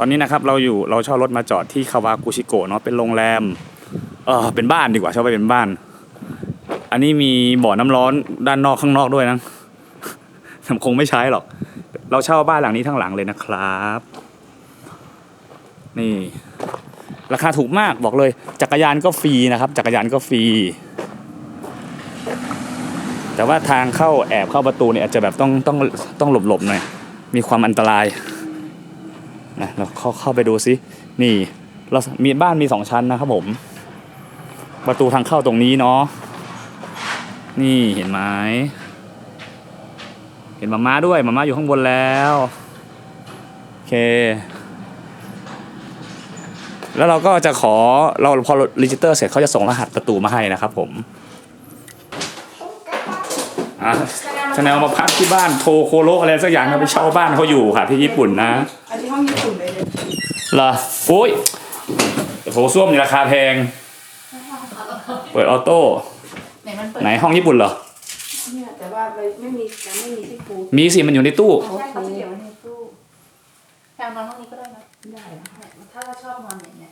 ตอนนี้นะครับเราอยู่เราเช่ารถมาจอดที่คาวากุชิโกะเนาะเป็นโรงแรมเออเป็นบ้านดีกว่าเช่าไปเป็นบ้าน อันนี้มีบ่อน้ำร้อนด้านนอกข้างนอกด้วยนะคงไม่ใช้หรอก เราเช่าบ้านหลังนี้ทั้งหลังเลยนะครับ นี่ ราคาถูกมากบอกเลย จักรยานก็ฟรีนะครับ จักรยานก็ฟรีแต่ว่าทางเข้าแอบเข้าประตูเนี่ยอาจจะแบบต้องต้องต้องหลบๆหน่อยมีความอันตราย นะเราเข้าเข้าไปดูซินี่เรามีบ้านมีสองชั้นนะครับผม ประตูทางเข้าตรงนี้เนาะนี่เห็นไหมเห็นมาม่าด้วยมาม่าอยู่ข้างบนแล้วโอเค แล้วเราก็จะขอเราพอรีจิสเตอร์เสร็จเขาจะส่งรหัสประตูมาให้นะครับผมอะชาแนลมาพักที่บ้านโทโคโรอะไรสักอย่างนะไปเช่าบ้านเขาอยู่ค่ะที่ญี่ปุ่นนะ เลยเลยเหรอโอ้ยโถส้วมนี่ราคาแพง เปิดออโต้ไหนมันเปิดไหนห้องญี่ปุ่นเหรอเนี่ยแต่ว่าเลยไม่มียังไม่มีที่ปูมีสิมันอยู่ในตู้โอใช่เคเขาจะเก็บไว้ในตู้แพลนอนห้องนี้ก็ได้นะได้นะถ้าเราชอบนอนอย่างเนี้ย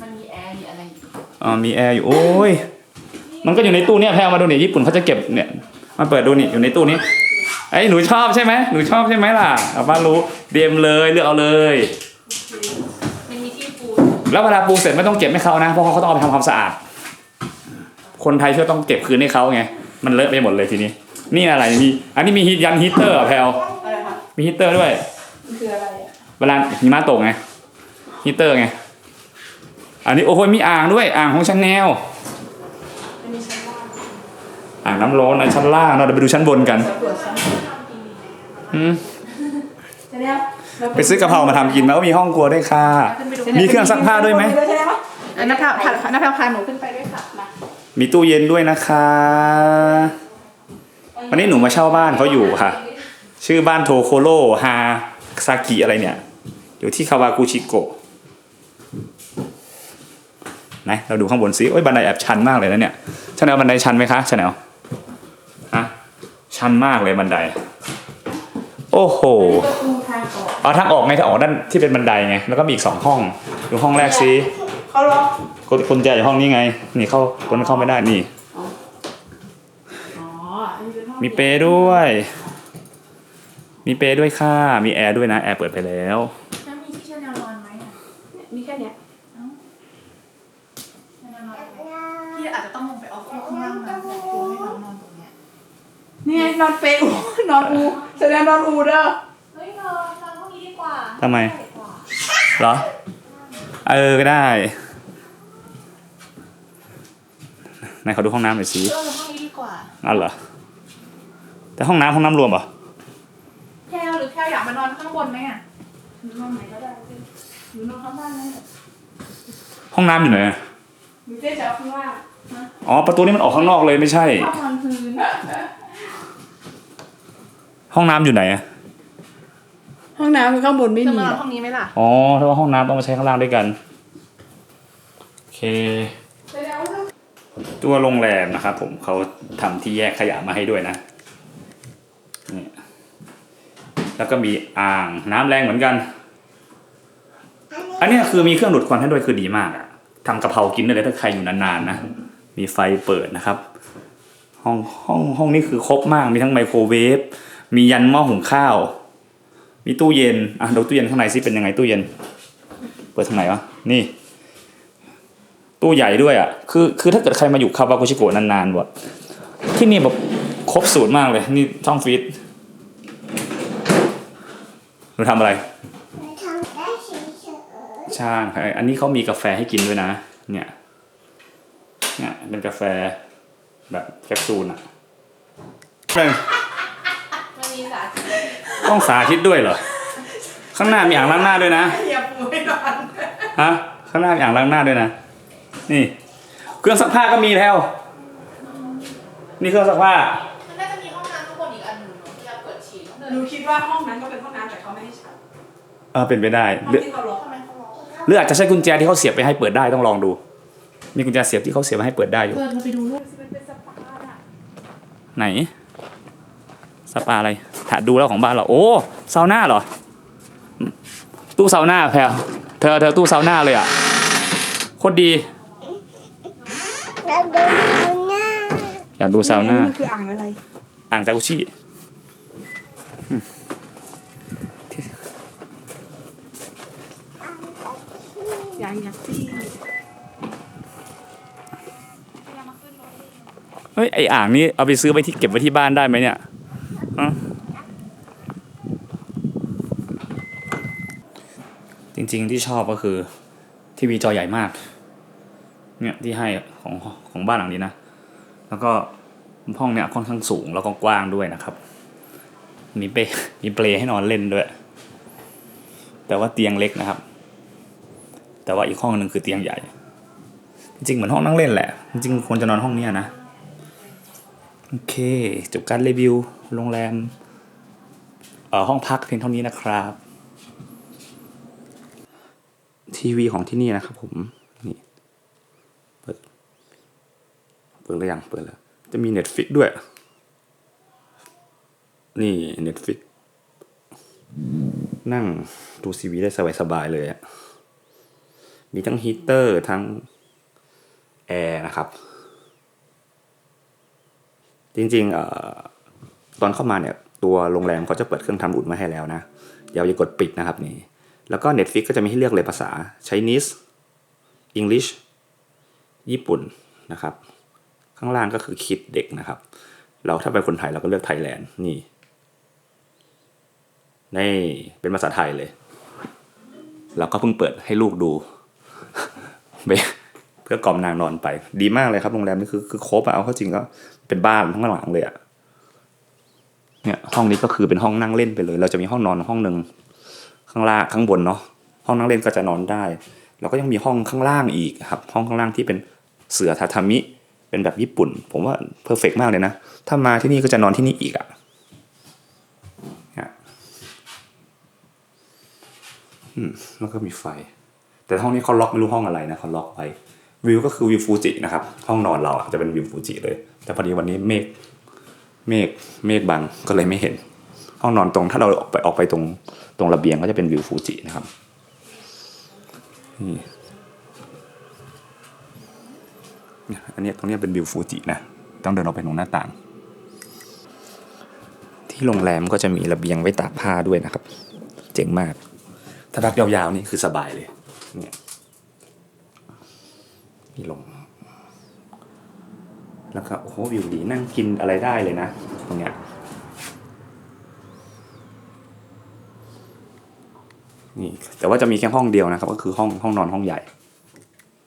มันมีแอร์มีอะไรอยู่อ่ามีแอร์อยู่โอ้ยมันก็อยู่ในตู้เนี่ยแพลมาดูเนี่ยญี่ปุ่นเขาจะเก็บเนี่ยมาเปิดดูนี่อยู่ในตู้นี้ ไอ้ยหนูชอบใช่ไหมหนูชอบใช่ไหมล่ะเอาป้ารู้เดียมเลยเลือกเอาเลย มันมีที่ปูแล้วเวลาปูเสร็จไม่ต้องเก็บให้เขานะเพราะเขาต้องเอาไปทำความสะอาด คนไทยช่วยต้องเก็บคืนให้เขาไงมันเลอะไปหมดเลยทีนี้ นี่อะไรมีอันนี้มีฮีทยันฮีตเตอร์เหรอแพลอะไรคะมีฮีตเตอร์ด้วย มันคืออะไรอะเวลาหิมะตกไงฮีตเตอร์ไง อันนี้โอ้โหมีอ่างด้วยอ่างของชาแนลอันนี้ชั้นล่างอ่างน้ำร้อนในชั้นล่างเราเดี๋ยวไปดูชั้นบนกัน สำรวจชั้นอืมจะเนี่ยเรา ไปซื้อกะเพรามาทำกินมาก็มีห้องครัวด้วยค่ะขึ้นไปดูมีเครื่องซักผ้าด้วยไหมใช่ไหมแล้วน้าแพลวพาน้าแพลวพาหนูขึ้นไปด้วยค่ะมามีตู้เย็นด้วยนะคะ วันนี้หนูมาเช่าบ้านเขาอยู่ค่ะ ชื่อบ้านโทโคโรฮาซากิอะไรเนี่ย อยู่ที่คาวากุชิโกะไหนเราดูข้างบนสิโอ้ยบันไดแอบชันมากเลยนะเนี่ยชาแนลบันไดชันไหมคะชาแนลฮะชันมากเลยบันได โอ้โหประตูทางออกเอาทางออกไงทางออกด้านที่เป็นบันไดไงแล้วก็มีอีกสองห้องดูห้องแรกสิเขาล็อกคนคนแจอยู่ห้องนี้ไง นี่เข้าคนเข้าไม่ได้นี่ อ๋ออันนี้เป็นห้องมีเปรย์ด้วย มีเปรย์ด้วยค่ะ มีแอร์ด้วยนะ แอร์เปิดไปแล้ว แล้วมีที่ชาแนลนอนไหมอะมีแค่เนี้ยชาแนลนอนไหมพี่อาจจะต้องลงไปเอาข้างล่างนะแต่ปูให้น้องนอนตรงเนี้ย นี่ไงนอนเปรย์อูนอนอู แสดงนอนอูเด้อเฮ้ยนอนนอนห้องนี้ดีกว่าทำไม ใหญ่กว่า เหรอ เออ ก็ได้ไหนขอดูห้องน้ำหน่อยสิเออห้องนี้ดีกว่าอ๋อเหรอ แต่ห้องน้ำห้องน้ำรวมเหรอ แพลวหรือแพลวอยากมานอนข้างบนไหมอะนอนไหนก็ได้สิหนูนอนข้างบ้านเลยห้องน้ำอยู่ไหนอะหนูเจ๊จะเอาข้างล่างอ๋อ ประตูนี้มันออกข้างนอกเลยไม่ใช่ห้องนอนพื้น ห้องน้ำอยู่ไหนอะห้องน้ำคือข้างบนไม่จะมีมานหอนรอกห้องนี้ไหมล่ะอ๋อถ้าว่าห้องน้ำต้องมาใช้ข้างล่างด้วยกัน โอเคแสดงว่าตัวโรงแรมนะครับผมเขาทำที่แยกขยะมาให้ด้วยนะนี่แล้วก็มีอ่างน้ำแรงเหมือนกัน อันเนี้ยคือมีเครื่องดูดควันให้ด้วยคือดีมากอะทำกะเพรากินได้เลยถ้าใครอยู่นานๆนะ มีไฟเปิดนะครับ ห้องห้องห้องนี้คือครบมากมีทั้งไมโครเวฟ มียันหม้อหุงข้าว มีตู้เย็น อะดูตู้เย็นข้างในซิเป็นยังไงตู้เย็น เปิดทางไหนวะ นี่ ตู้ใหญ่ด้วยอะ คือ คือถ้าเกิดใครมาอยู่คาวากุชิโกะนานๆวะที่นี่แบบครบสูตรมากเลย นี่ช่องฟีดหนูทำอะไรทำได้เฉยช่างอันนี้เขามีกาแฟให้กินด้วยนะ เนี่ย เนี่ยเป็นกาแฟแบบแคปซูลอะมันมีสาธิ ตต้องสาธิตด้วยเหรอ ข้างหน้ามีอ่างล้างหน้าด้วยนะอย่าปูไม่นอนฮะข้างหน้ามีอ่างล้างหน้าด้วยนะ นี่ เครื่องซักผ้าก็มีแล้ว นี่เครื่องซักผ้า มันน่าจะมีห้องน้ำข้างบนอีกอันหนึ่งเนอะที่เราเปิดฉี่ต้องเดินหนูคิดว่าห้องนั้นก็เป็นห้องน้ำแต่เขาไม่ให้ใช้เออเป็นไปได้ห้องหรือที่เขาล็อกทำไมเขาล็อกหรืออาจจะใช้กุญแจที่เขาเสียบไปให้เปิดได้ต้องลองดู มีกุญแจเสียบที่เขาเสียบไปให้เปิดได้อยู่เดินมาไปดูด้วยมันเป็นสปาอะไหน สปาอะไร ถาดูแล้วของบ้านเราโอ้ซาวน่าเหรอตตู้ซาวน่าแพลวเธอเธอตู้ซาวน่าเลยอะโคตรดีแล้วดูหน้าอยากดูซาวน่ามันคืออ่างอะไร อ่างจากุชิยางยักษ์ซี่เฮ้ยไออ่างนี้เอาไปซื้อไปที่เก็บไว้ที่บ้านได้ไหมเนี่ยฮะจ ริง ๆ ที่ชอบก็คือทีวีจอใหญ่มาก เนี่ยที่ให้ของของบ้านหลังนี้นะ แล้วก็ห้องเนี่ยค่อนข้างสูงแล้วก็กว้างด้วยนะครับ มีเปมีเปลให้นอนเล่นด้วย แต่ว่าเตียงเล็กนะครับ แต่ว่าอีกห้องหนึ่งคือเตียงใหญ่ จริง ๆ เหมือนห้องนั่งเล่นแหละ จริงๆควรจะนอนห้องเนี้ยนะ โอเค จบการรีวิวโรงแรมเอ่อห้องพักเพียงเท่านี้นะครับ ทีวีของที่นี่นะครับ ผมนี่เปิดเปิดหรือยังเปิดแล้ว จะมี Netflix ด้วย นี่ Netflix นั่งดูซีวีได้สบายๆเลยอะมีทั้งฮีเตอร์ทั้งแอร์นะครับ จริงๆเอ่อตอนเข้ามาเนี่ย ตัวโรงแรมเขาจะเปิดเครื่องทำอุ่นมาให้แล้วนะอย่าอย่ากดปิดนะครับนี่ แล้วก็ Netflix ก็จะมีให้เลือกเลยภาษา Chinese English ญี่ปุ่นนะครับ ข้างล่างก็คือคิดเด็กนะครับ เราถ้าเป็นคนไทยเราก็เลือกไทยแลนด์นี่นี่เป็นภาษาไทยเลย เราก็เพิ่งเปิดให้ลูกดูเพื่อกล่อมนางนอนไป ดีมากเลยครับโรงแรมนี่คือคือครบอะเอาเข้าจริงก็เป็นบ้านทั้งหลังเลยอะเนี่ยห้องนี้ก็คือเป็นห้องนั่งเล่นไปเลย เราจะมีห้องนอนห้องหนึ่ง ข้างล่างข้างบนเนาะห้องนั่งเล่นก็จะนอนได้แล้วก็ยังมีห้องข้างล่างอีกครับห้องข้างล่างที่เป็นเสือทาทามิ เป็นแบบญี่ปุ่น ผมว่าเพอร์เฟกมากเลยนะ ถ้ามาที่นี่ก็จะนอนที่นี่อีกอะเนี่ยอืมแล้วก็มีไฟ แต่ห้องนี้เขาล็อกไม่รู้ห้องอะไรนะเขาล็อกไว้วิวก็คือวิวฟูจินะครับ ห้องนอนเราอะจะเป็นวิวฟูจิเลย แต่พอดีวันนี้เมฆเมฆเมฆบังก็เลยไม่เห็น ห้องนอนตรง ถ้าเราออกไปออกไปตรงตรงระเบียงก็จะเป็นวิวฟูจินะครับนี่อันนี้ตรงนี้เป็นวิวฟูจินะ ต้องเดินออกไปตรงหน้าต่าง ที่โรงแรมก็จะมีระเบียงไว้ตากผ้าด้วยนะครับ เจ๋งมาก ถ้าพักยาวๆนี่คือสบายเลย เนี่ยมีลง แล้วก็โอ้โหวิวดีนั่งกินอะไรได้เลยนะ ตรงเนี้ย นี่แต่ว่าจะมีแค่ห้องเดียวนะครับ ก็คือห้องห้องนอนห้องใหญ่